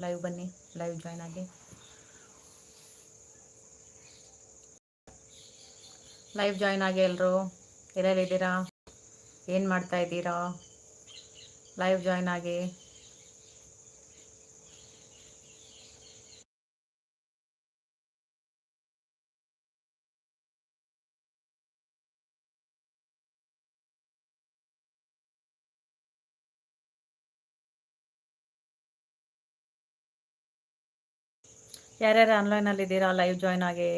Live ಬನ್ನಿ live join ಆಗಿ. Live join ಆಗಿ ಎಲ್ಲರೂ ಎಲ್ಲೆಲ್ಲಿದ್ದೀರಾ? ಏನು ಮಾಡ್ತಾ ಇದ್ದೀರಾ? ಲೈವ್ ಜಾಯ್ನ್ ಆಗಿ. ಯಾರ್ಯಾರು ಆನ್ಲೈನಲ್ಲಿ ಇದ್ದೀರಾ? ಲೈವ್ ಜಾಯ್ನ್ ಆಗಿ.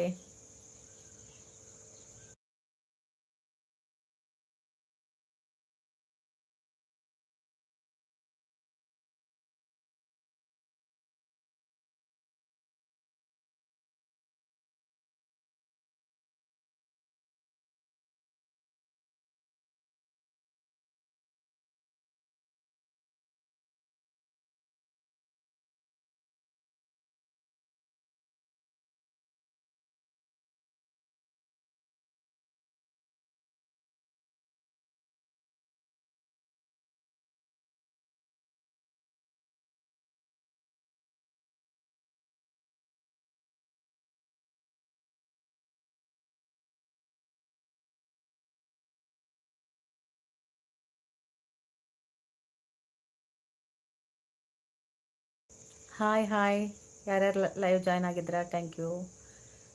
ಹಾಯ್ ಹಾಯ್ ಯಾರ್ಯಾರು ಲೈವ್ ಜಾಯ್ನ್ ಆಗಿದ್ದೀರಾ? Thank you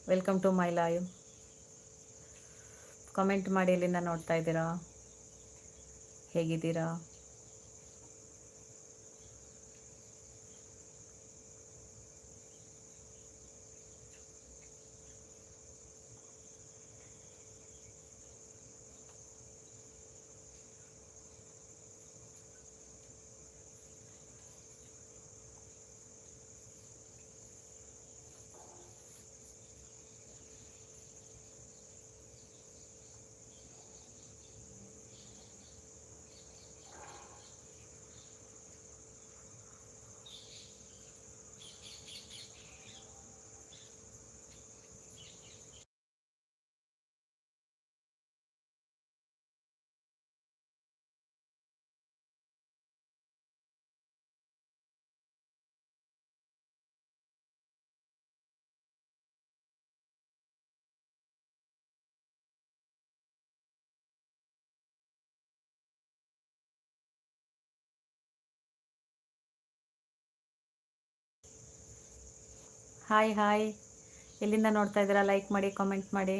welcome to my live comment ಮಾಡಿ ಎಲ್ಲಿಂದ ನೋಡ್ತಾ ಇದ್ದೀರಾ? ಹೇಗಿದ್ದೀರಾ? Hi hi. ಎಲ್ಲಿಂದ ನೋಡ್ತಾ ಇದ್ದೀರಾ? ಲೈಕ್ ಮಾಡಿ ಕಾಮೆಂಟ್ ಮಾಡಿ.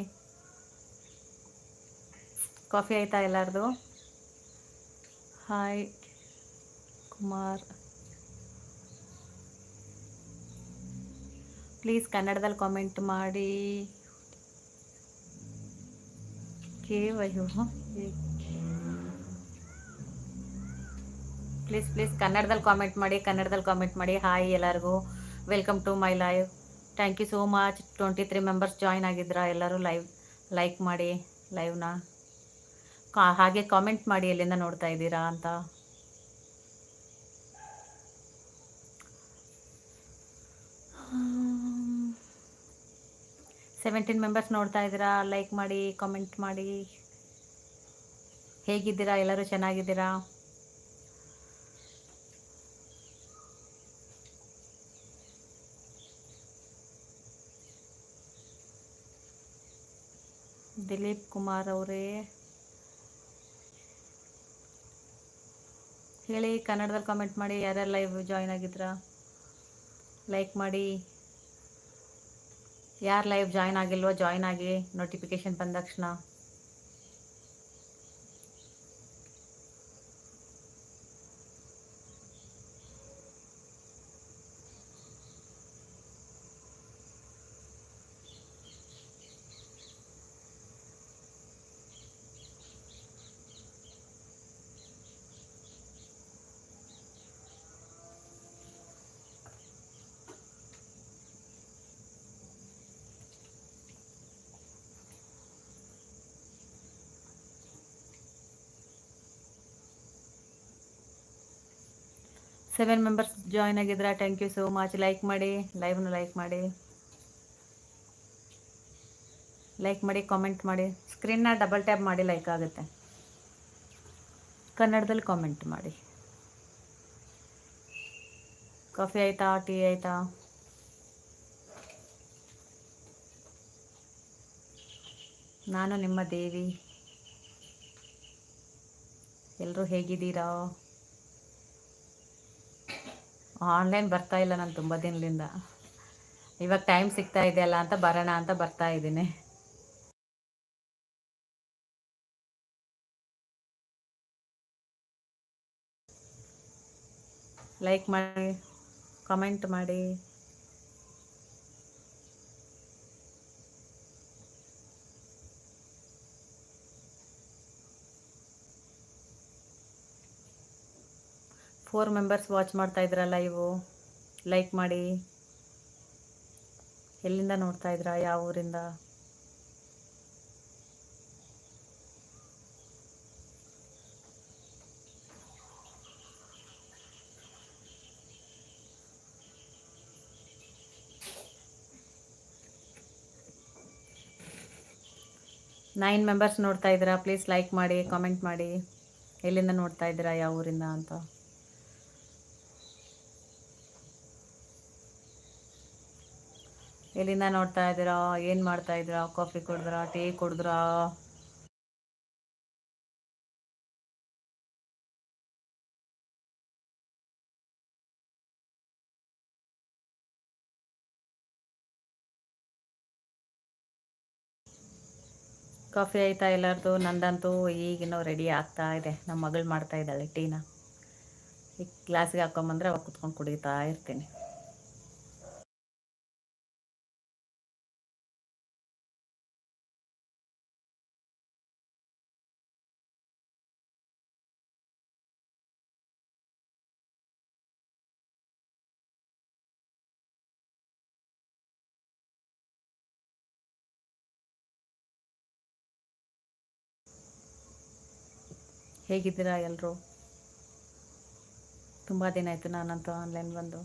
ಕಾಫಿ ಆಯಿತಾ ಎಲ್ಲರದು? ಹಾಯ್ ಕುಮಾರ್ ಪ್ಲೀಸ್ ಕನ್ನಡದಲ್ಲಿ ಕಾಮೆಂಟ್ ಮಾಡಿ. ಕೇವಯ್ಯೋ ಪ್ಲೀಸ್ ಪ್ಲೀಸ್ ಕನ್ನಡದಲ್ಲಿ ಕಾಮೆಂಟ್ ಮಾಡಿ ಕನ್ನಡದಲ್ಲಿ ಕಾಮೆಂಟ್ ಮಾಡಿ. ಹಾಯ್ ಎಲ್ಲರಿಗೂ. Welcome to my live thank you so much twenty three members join ಆಗಿದ್ರಾ ಎಲ್ಲರೂ ಲೈವ್ ಲೈಕ್ ಮಾಡಿ ಲೈವ್ನ ಕಾ, ಹಾಗೆ ಕಾಮೆಂಟ್ ಮಾಡಿ ಎಲ್ಲಿಂದ ನೋಡ್ತಾ ಇದ್ದೀರಾ ಅಂತ. ಸೆವೆಂಟೀನ್ ಮೆಂಬರ್ಸ್ ನೋಡ್ತಾ ಇದ್ದೀರಾ? ಲೈಕ್ ಮಾಡಿ ಕಾಮೆಂಟ್ ಮಾಡಿ. ಹೇಗಿದ್ದೀರಾ? ಎಲ್ಲರೂ ಚೆನ್ನಾಗಿದ್ದೀರಾ? ದಿಲೀಪ್ ಕುಮಾರ್ ಅವರೇ. ಹೇಳಿ, ಕನ್ನಡದಲ್ಲಿ ಕಾಮೆಂಟ್ ಮಾಡಿ, ಯಾರ್ಯಾರು ಲೈವ್ ಜಾಯ್ನ್ ಆಗಿದ್ರಾ? ಲೈಕ್ ಮಾಡಿ. ಯಾರು ಲೈವ್ ಜಾಯ್ನ್ ಆಗಿಲ್ವೋ ಜಾಯ್ನ್ ಆಗಿ ನೋಟಿಫಿಕೇಶನ್ ಬಂದ ತಕ್ಷಣ. ಸೆವೆನ್ ಮೆಂಬರ್ಸ್ ಜಾಯ್ನ್ ಆಗಿದ್ರ thank you so much like ಮಾಡಿ ಲೈವ್ನ ಲೈಕ್ ಮಾಡಿ. ಲೈಕ್ ಮಾಡಿ ಕಾಮೆಂಟ್ ಮಾಡಿ. ಸ್ಕ್ರೀನ್ನ ಡಬಲ್ ಟ್ಯಾಪ್ ಮಾಡಿ ಲೈಕ್ ಆಗುತ್ತೆ. ಕನ್ನಡದಲ್ಲಿ ಕಾಮೆಂಟ್ ಮಾಡಿ. ಕಾಫಿ ಆಯಿತಾ ಟೀ ಆಯಿತಾ? ನಾನು ನಿಮ್ಮ ದೇವಿ. ಎಲ್ಲರೂ ಹೇಗಿದ್ದೀರಾ? ಆನ್ಲೈನ್ ಬರ್ತಾ ಇಲ್ಲ ನಾನು ತುಂಬ ದಿನದಿಂದ. ಇವಾಗ ಟೈಮ್ ಸಿಗ್ತಾ ಇದೆಯಲ್ಲ ಅಂತ ಬರೋಣ ಅಂತ ಬರ್ತಾ ಇದ್ದೀನಿ. ಲೈಕ್ ಮಾಡಿ ಕಮೆಂಟ್ ಮಾಡಿ. ಫೋರ್ ಮೆಂಬರ್ಸ್ ವಾಚ್ ಮಾಡ್ತಾ ಇದ್ರಲ್ಲ ಇವು? ಲೈಕ್ ಮಾಡಿ. ಎಲ್ಲಿಂದ ನೋಡ್ತಾ ಇದ್ದೀರಾ ಯಾವ ಊರಿಂದ? ನೈನ್ ಮೆಂಬರ್ಸ್ ನೋಡ್ತಾ ಇದ್ದೀರಾ ಪ್ಲೀಸ್ ಲೈಕ್ ಮಾಡಿ ಕಾಮೆಂಟ್ ಮಾಡಿ. ಎಲ್ಲಿಂದ ನೋಡ್ತಾ ಇದ್ದೀರಾ ಯಾವ ಊರಿಂದ ಅಂತ. ಎಲ್ಲಿಂದ ನೋಡ್ತಾ ಇದ್ದೀರಾ? ಏನು ಮಾಡ್ತಾ ಇದ್ದೀರಾ? ಕಾಫಿ ಕುಡಿದ್ರಾ? ಟೀ ಕುಡಿದ್ರಾ? ಕಾಫಿ ಆಯ್ತಾ ಎಲ್ಲರದು? ನಂದಂತೂ ಈಗಿನ್ನೂ ರೆಡಿ ಆಗ್ತಾ ಇದೆ. ನಮ್ಮ ಮಗಳು ಮಾಡ್ತಾ ಇದ್ದಾಳೆ ಟೀನ. ಈ ಗ್ಲಾಸ್ಗೆ ಹಾಕೊಂಬಂದ್ರೆ ಅವಾಗ ಕುತ್ಕೊಂಡು ಕುಡಿತಾ ಇರ್ತೀನಿ. ಹೇಗಿದ್ದೀರಾ ಎಲ್ಲರೂ ತುಂಬ ದಿನ ಆಯಿತು ನಾನಂತೂ ಆನ್ಲೈನ್ ಬಂದು.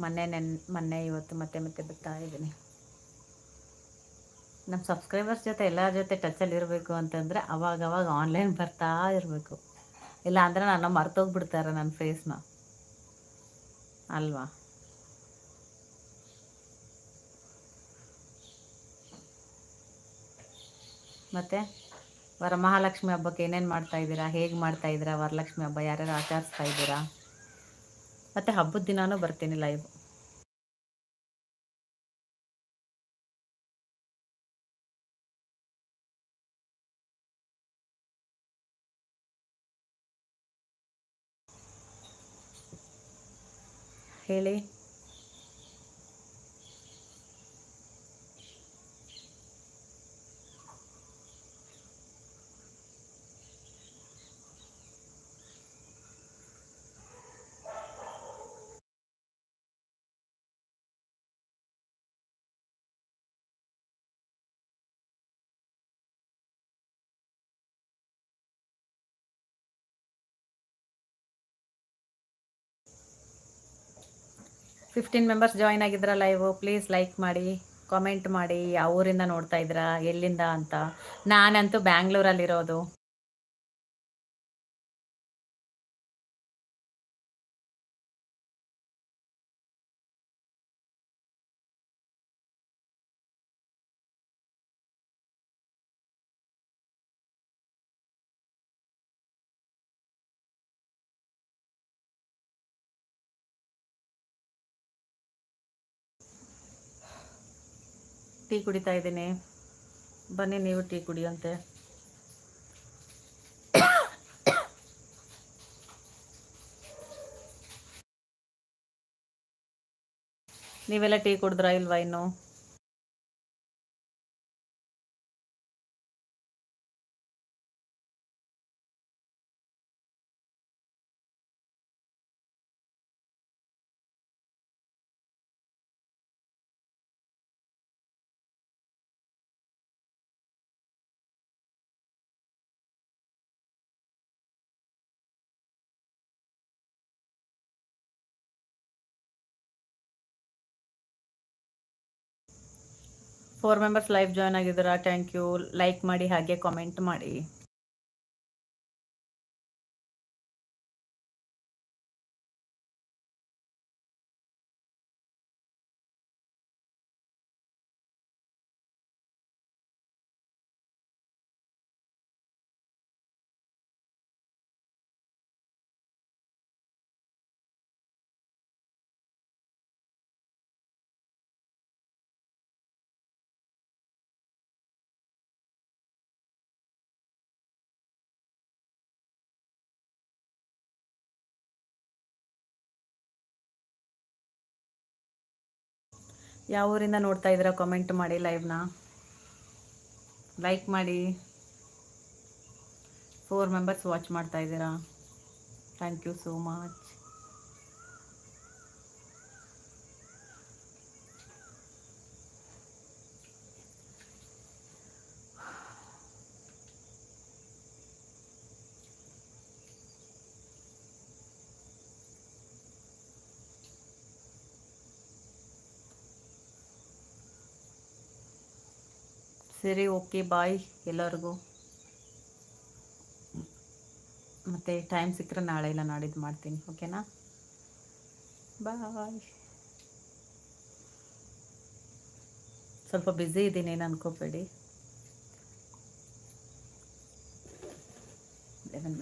ಮೊನ್ನೆ ನೆನ್, ಮೊನ್ನೆ ಇವತ್ತು ಮತ್ತೆ ಮತ್ತೆ ಬರ್ತಾ ಇದ್ದೀನಿ. ನಮ್ಮ ಸಬ್ಸ್ಕ್ರೈಬರ್ಸ್ ಜೊತೆ ಎಲ್ಲರ ಜೊತೆ ಟಚಲ್ಲಿ ಇರಬೇಕು ಅಂತಂದರೆ ಅವಾಗ ಅವಾಗ ಆನ್ಲೈನ್ ಬರ್ತಾ ಇರಬೇಕು. ಇಲ್ಲ ಅಂದರೆ ನನ್ನ ಮರ್ತೋಗ್ಬಿಡ್ತಾರೆ ನನ್ನ ಫೇಸ್ನ ಅಲ್ವಾ? ಮತ್ತು? ವರಮಹಾಲಕ್ಷ್ಮಿ ಹಬ್ಬಕ್ಕೆ ಏನೇನು ಮಾಡ್ತಾ ಇದ್ದೀರಾ? ಹೇಗೆ ಮಾಡ್ತಾ ಇದ್ದೀರಾ ವರಲಕ್ಷ್ಮಿ ಹಬ್ಬ? ಯಾರ್ಯಾರು ಆಚರಿಸ್ತಾ ಇದ್ದೀರಾ? ಮತ್ತು ಹಬ್ಬದ ದಿನಾನೂ ಬರ್ತೀನಿ ಲೈವ್ ಹೇಳಿ. ಫಿಫ್ಟೀನ್ ಮೆಂಬರ್ಸ್ ಜಾಯ್ನ್ ಆಗಿದ್ರ ಲೈವ್ ಪ್ಲೀಸ್ ಲೈಕ್ ಮಾಡಿ ಕಾಮೆಂಟ್ ಮಾಡಿ ಯಾವ ಊರಿಂದ ನೋಡ್ತಾ ಇದ್ದೀರಾ ಎಲ್ಲಿಂದ ಅಂತ? ನಾನಂತೂ ಬ್ಯಾಂಗ್ಳೂರಲ್ಲಿರೋದು ಟೀ ಕುಡಿತಾ ಇದ್ದೀನಿ. ಬನ್ನಿ ನೀವು ಟೀ ಕುಡಿಯಂತೆ ನೀವೆಲ್ಲ ಟೀ ಕುಡಿದ್ರಾ ಇಲ್ವಾ ಇನ್ನು? ಫೋರ್ ಮೆಂಬರ್ಸ್ ಲೈವ್ ಜಾಯ್ನ್ ಆಗಿದ್ದೀರಾ. ಥ್ಯಾಂಕ್ ಯು ಲೈಕ್ ಮಾಡಿ ಹಾಗೆ ಕಾಮೆಂಟ್ ಮಾಡಿ. ಯಾವ ಊರಿಂದ ನೋಡ್ತಾ ಇದ್ದೀರಾ? ಕಾಮೆಂಟ್ ಮಾಡಿ ಲೈವ್ನ ಲೈಕ್ ಮಾಡಿ. ಫೋರ್ ಮೆಂಬರ್ಸ್ ವಾಚ್ ಮಾಡ್ತಾ ಇದ್ದೀರಾ. ಥ್ಯಾಂಕ್ ಯು ಸೋ ಮಚ್ ಸರಿ, ಓಕೆ, ಬಾಯ್ ಎಲ್ಲರಿಗೂ. ಮತ್ತು ಟೈಮ್ ಸಿಕ್ಕರೆ ನಾಳೆ ಇಲ್ಲ, ನಾಡಿದ್ದು ಮಾಡ್ತೀನಿ, ಓಕೆನಾ? ಬಾಯ್ ಸ್ವಲ್ಪ ಬ್ಯುಸಿ ಇದ್ದೀನಿ, ಏನು ಅನ್ಕೋಬೇಡಿ.